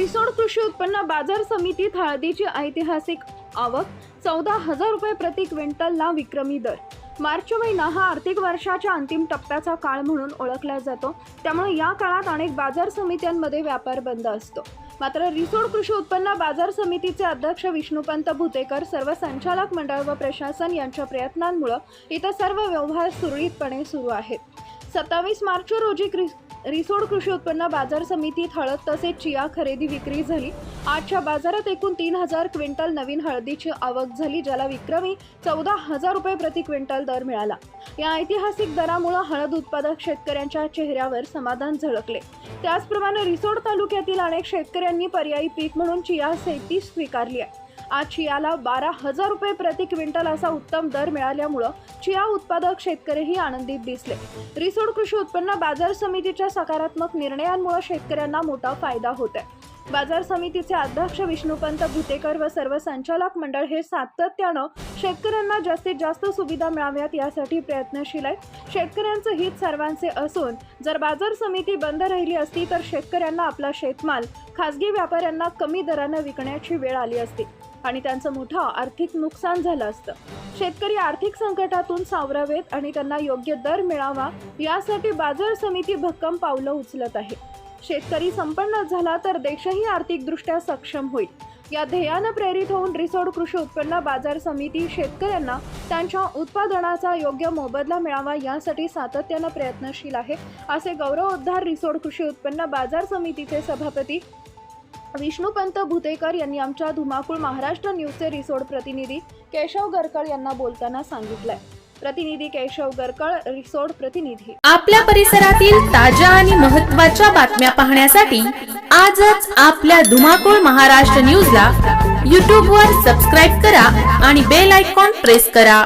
रिसोड कृषी उत्पन्न बाजार समितीत हळदीची ऐतिहासिक आवक चौदा हजार रुपये प्रति क्विंटलला विक्रमी दर. मार्च महिना हा आर्थिक वर्षाच्या अंतिम टप्प्याचा काळ म्हणून ओळखला जातो. त्यामुळे या काळात अनेक बाजार समित्यांमध्ये व्यापार बंद असतो. मात्र रिसोड कृषी उत्पन्न बाजार समितीचे अध्यक्ष विष्णुपंत भुतेकर सर्व संचालक मंडळ व प्रशासन यांच्या प्रयत्नांमुळे इथं सर्व व्यवहार सुरळीतपणे सुरू आहेत. सत्तावीस मार्च रोजी रिसोड कृषी उत्पन्न बाजार समितीत हळद तसेच चिया खरेदी विक्री झाली. आजच्या बाजारात एकूण तीन हजार क्विंटल नवीन हळदीची आवक झाली ज्याला विक्रमी चौदा हजार रुपये प्रति क्विंटल दर मिळाला. या ऐतिहासिक दरामुळे हळद उत्पादक शेतकऱ्यांच्या चेहऱ्यावर समाधान झळकले. त्याचप्रमाणे रिसोड तालुक्यातील अनेक शेतकऱ्यांनी पर्यायी पीक म्हणून चिया शेती स्वीकारली आहे. आज चियाला बारा हजार रुपये प्रति क्विंटल असा उत्तम दर मिळाल्यामुळं चिया उत्पादक शेतकरीही आनंदित दिसले. रिसोड कृषी उत्पन्न बाजार समितीच्या सकारात्मक निर्णयांमुळे शेतकऱ्यांना मोठा फायदा होत आहे बाजार समितीचे अध्यक्ष विष्णुपंत भुतेकर व सर्व संचालक मंडळ हे सातत्यानं शेतकऱ्यांना जास्तीत जास्त सुविधा मिळाव्यात यासाठी प्रयत्नशील आहे शेतकऱ्यांचं हित सर्वांचे असून जर बाजार समिती बंद राहिली असती तर शेतकऱ्यांना आपला शेतमाल खासगी व्यापाऱ्यांना कमी दरानं विकण्याची वेळ आली असती. आणि त्यांचं मोठं आर्थिक नुकसान झालं असतं. शेतकरी आर्थिक संकटातून सावरावेत आणि त्यांना योग्य दर मिळावा यासाठी बाजार समिती भक्कम पावलं उचलत आहे. शेतकरी संपन्न झाला तर देशही आर्थिकदृष्ट्या सक्षम होईल. या ध्येयानं प्रेरित होऊन रिसोड कृषी उत्पन्न बाजार समिती शेतकऱ्यांना त्यांच्या उत्पादनाचा योग्य मोबदला मिळावा यासाठी सातत्यानं प्रयत्नशील आहे असे गौरवोद्धार रिसोड कृषी उत्पन्न बाजार समितीचे सभापती विष्णुपंत भुतेकर यांनी आमच्या धुमाकूळ महाराष्ट्र न्यूजचे रिसोड प्रतिनिधी केशव गरकळ यांना बोलताना सांगितलंय. प्रतिनिधी केशव गरकळ रिसोड प्रतिनिधी. आपल्या परिसरातील ताज्या आणि महत्त्वाच्या बातम्या पाहण्यासाठी आजच आपल्या धुमाकूळ महाराष्ट्र न्यूजला यूट्यूबवर सबस्क्राईब करा आणि बेल आयकॉन प्रेस करा.